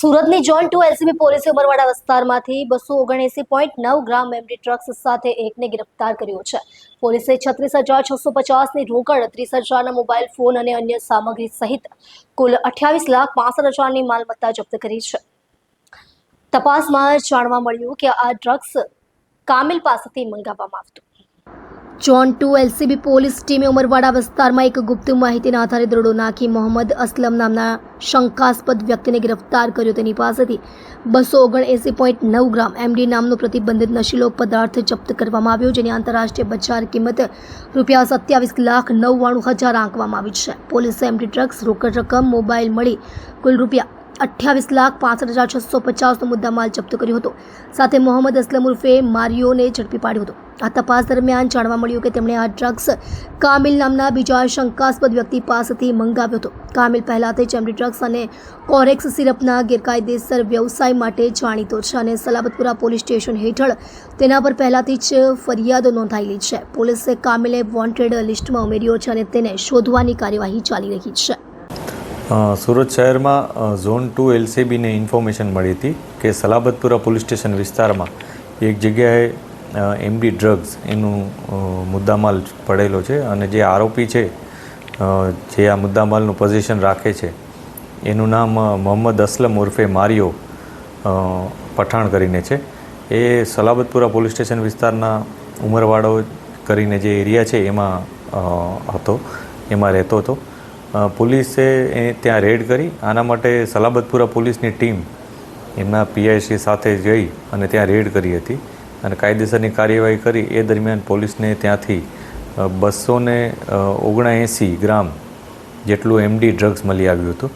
સુરતની John two LCB પોલીસે ઉમરવાડા વિસ્તારમાંથી બસો ઓગણએસી પોઈન્ટ નવ ગ્રામ એમડી ડ્રગ્સ સાથે એકને ગિરફ્તાર કર્યો છે. પોલીસે છત્રીસ હજાર છસો પચાસની રોકડ, ત્રીસ હજારના મોબાઈલ ફોન અને અન્ય સામગ્રી સહિત કુલ અઠ્યાવીસ લાખ પાસઠ હજારની માલમત્તા જપ્ત કરી છે. તપાસમાં જાણવા મળ્યું કે આ ડ્રગ્સ કામિલ પાસેથી મંગાવવામાં આવતું. જોન ટુ એલસીબી પોલીસ ટીમે ઉમરવાડા વિસ્તારમાં એક ગુપ્ત માહિતીના આધારે દરોડો નાખી મોહમ્મદ અસલમ નામના શંકાસ્પદ વ્યક્તિને ગિરફ્તાર કર્યો તેની પાસેથી બસો ઓગણએંસી પોઈન્ટ નવ ગ્રામ એમડી નામનો પ્રતિબંધિત નશીલો પદાર્થ જપ્ત કરવામાં આવ્યો, જેની આંતરરાષ્ટ્રીય બજાર કિંમત રૂપિયા સત્યાવીસ લાખ નવ્વાણું હજાર આંકવામાં આવી છે. પોલીસે એમડી ડ્રગ્સ રોકડ રકમ, મોબાઈલ મળી કુલ રૂપિયા અઠ્યાવીસ લાખ પાસઠ હજાર છસો પચાસનો મુદ્દામાલ જપ્ત કર્યો હતો. સાથે મોહમ્મદ અસલમ ઉર્ફે મારિયોને ઝડપી પાડ્યો હતો. આ તપાસ દરમિયાન જાણવા મળ્યું કે તેમણે આ ડ્રગ્સ કામિલ નામના બીજા શંકાસ્પદ વ્યક્તિ પાસેથી મંગાવ્યો હતો. કામિલ પહેલાંથી જ એમડી ડ્રગ્સ અને કોરેક્સ સિરપના ગેરકાયદેસર વ્યવસાય માટે જાણીતો છે અને સલાબતપુરા પોલીસ સ્ટેશન હેઠળ તેના પર પહેલાંથી જ ફરિયાદ નોંધાયેલી છે. પોલીસે કામિલે વોન્ટેડ લિસ્ટમાં ઉમેર્યો છે અને તેને શોધવાની કાર્યવાહી ચાલી રહી છે. સુરત શહેરમાં ઝોન ટુ એલસીબીને ઇન્ફોર્મેશન મળી હતી કે સલાબતપુરા પોલીસ સ્ટેશન વિસ્તારમાં એક જગ્યાએ એમડી ડ્રગ્સ એનું મુદ્દામાલ પડેલો છે અને જે આરોપી છે જે આ મુદ્દામાલનું પોઝિશન રાખે છે, એનું નામ મોહમ્મદ અસલમ ઉર્ફે મારિયો પઠાણ કરીને છે. એ સલાબતપુરા પોલીસ સ્ટેશન વિસ્તારના ઉમરવાડો કરીને જે એરિયા છે એમાં હતો, એમાં રહેતો હતો. પોલીસે એ ત્યાં રેડ કરી, આના માટે સલાબતપુરા પોલીસની ટીમ એમના પીઆઈસી સાથે જઈ અને ત્યાં રેડ કરી હતી. અને કાયદેસરની કાર્યવાહી કરી એ દરમિયાન પોલીસને ત્યાંથી બસો ને ઓગણએંસી ગ્રામ જેટલું એમડી ડ્રગ્સ મળી આવ્યું હતું.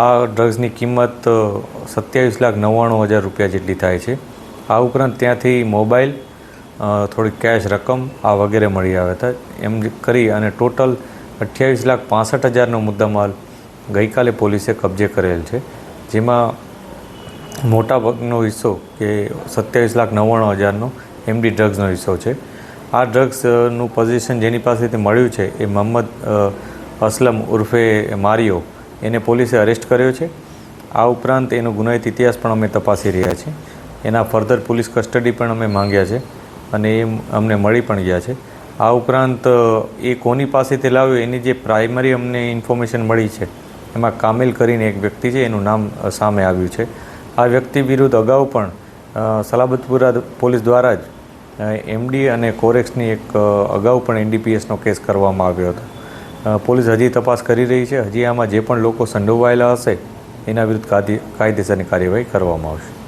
આ ડ્રગ્સની કિંમત સત્યાવીસ લાખ નવ્વાણું હજાર રૂપિયા જેટલી થાય છે. આ ઉપરાંત ત્યાંથી મોબાઈલ થોડી કેશ રકમ આ વગેરે મળી આવ્યા હતા. એમ કરી અને ટોટલ અઠ્યાવીસ લાખ પાસઠ હજારનો મુદ્દામાલ ગઈકાલે પોલીસે કબજે કરેલ છે. જેમાં મોટા ભાગનો હિસ્સો કે સત્યાવીસ લાખ નવ્વાણું હજારનો એમડી ડ્રગ્સનો હિસ્સો છે. આ ડ્રગ્સનું પોઝિશન જેની પાસેથી મળ્યું છે એ મોહમ્મદ અસલમ ઉર્ફે મારિયો. એને પોલીસે અરેસ્ટ કર્યો છે. આ ઉપરાંત એનો ગુનાહિત ઇતિહાસ પણ અમે તપાસી રહ્યા છીએ. એના ફર્ધર પોલીસ કસ્ટડી પણ અમે માંગ્યા છે અને એ અમને મળી પણ ગયા છે. આ ઉપરાંત એ કોની પાસેથી લાવ્યો એની જે પ્રાઇમરી અમને ઇન્ફોર્મેશન મળી છે એમાં કામિલ કરીને એક વ્યક્તિ છે, એનું નામ સામે આવ્યું છે. આ વ્યક્તિ વિરુદ્ધ અગાઉ પણ સલાબતપુરા પોલીસ દ્વારા જ એમડી અને કોરેક્સની એક અગાઉ પણ એનડીપીએસનો કેસ કરવામાં આવ્યો હતો. પોલીસ હજી તપાસ કરી રહી છે. હજી આમાં જે પણ લોકો સંડોવાયેલા હશે, એના વિરુદ્ધ કાયદેસરની કાર્યવાહી કરવામાં આવશે.